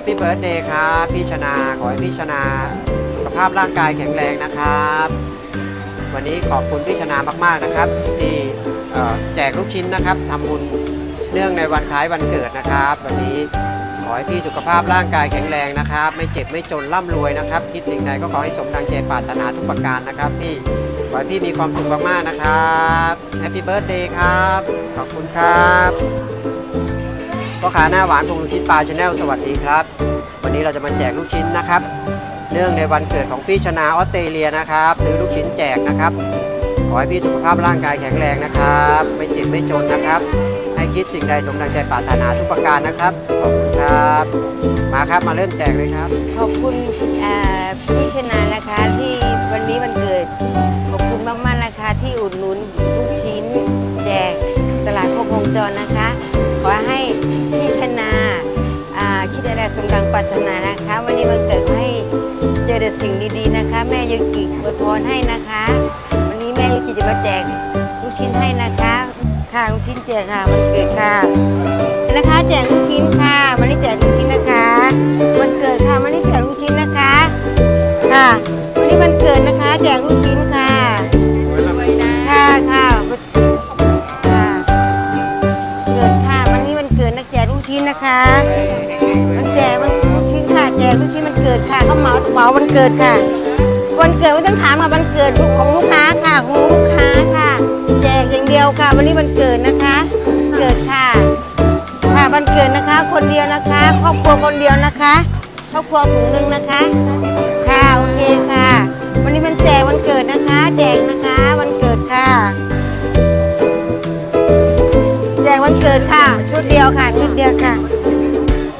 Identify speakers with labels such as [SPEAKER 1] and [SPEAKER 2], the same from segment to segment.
[SPEAKER 1] ปปี้เบิร์ดเดย์ครับพี่ชนาขอให้พี่ชนาสุขภาพร่างกายแข็งแรงนะครับ วันนี้ขอบคุณพี่ชนามากๆนะครับ ที่แจกลูกชิ้นนะครับทำบุญเนื่องในวันคล้ายวันเกิดนะครับ วันนี้ขอให้พี่สุขภาพร่างกายแข็งแรงนะครับ ไม่เจ็บไม่จนร่ำรวยนะครับ คิดสิ่งใดก็ขอให้สมดังใจปรารถนาทุกประการนะครับพี่ขอให้พี่มีความสุขมากๆนะครับแฮปปี้เบิร์ดเดย์ครับ ขอบคุณครับ พ่อค้าหน้าหวานพงลูกชิ้นปลาชาแนลสวัสดีครับ วันนี้เราจะมาแจกลูกชิ้นนะครับ เนื่องในวันเกิดของพี่ชนาออสเตรเลียนะครับซื้อลูกชิ้นแจกนะครับ ขอให้พี่สุขภาพร่างกายแข็งแรงนะครับ ไม่เจ็บไม่จนนะครับ ให้คิดสิ่งใดสมดังใจปรารถนาทุกประการนะครับขอบคุณครับ มาครับมาเริ่มแจกเลยครับ
[SPEAKER 2] ขอบคุณ นานะคะ วันนี้วันเกิดให้เจอแต่สิ่งดีๆนะคะ แม่ยุกิอวยพรให้นะคะ วันนี้แม่ยุกิจะมาแจกลูกชิ้นให้นะคะ ค่ะลูกชิ้นแจกค่ะวันเกิดค่ะนะคะ แจกลูกชิ้นค่ะวันนี้แจกลูกชิ้นนะคะวันเกิดค่ะวันนี้แจกลูกชิ้นนะคะ ค่ะวันนี้วันเกิดนะคะ แจกลูกชิ้นค่ะค่ะค่ะค่ะเกิดค่ะวันนี้วันเกิดนักแจกลูกชิ้นนะคะ หมาเหมาวันเกิดค่ะ วันเกิดไม่ต้องถามค่ะวันเกิดของลูกค้าค่ะของลูกค้าค่ะ แจกอย่างเดียวค่ะ วันนี้วันเกิดนะคะ เกิดค่ะ ค่ะวันเกิดนะคะ คนเดียวนะคะ ครอบครัวคนเดียวนะคะครอบครัวถุงหนึ่งนะคะ ค่ะโอเคค่ะ วันนี้มันแจกวันเกิดนะคะ แจกนะคะวันเกิดค่ะ แจกวันเกิดค่ะ ชุดเดียวค่ะชุดเดียวค่ะ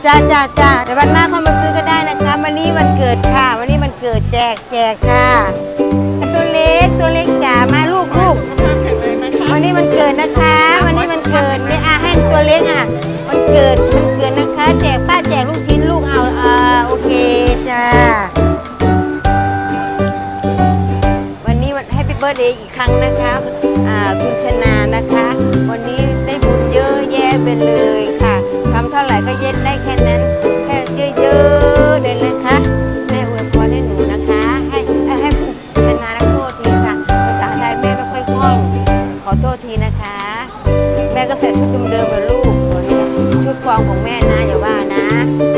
[SPEAKER 2] จ้าจ้าจ้าเดี๋ยววันหน้าค่อยมาซื้อก็ได้น มันเกิดค่ะ วันนี้มันเกิดแจกแจกค่ะ ตัวเล็กตัวเล็กจ๋ามาลูกลูกวันนี้มันเกิดนะคะ วันนี้มันเกิดเนี่ยอาให้ตัวเล็กอะ มันเกิดมันเกิดนะคะ แจกป้าแจกลูกชิ้นลูกเอาอ่าโอเคจ้าวันนี้วันให้พี่เบิร์ดเดย์อีกครั้งนะคะอ่าคุณชนะนะคะ วันนี้ได้บุญเยอะแยะไปเลยค่ะทำเท่าไหร่ก็เย็ดได้แค่นั้น นะอย่าว่านะ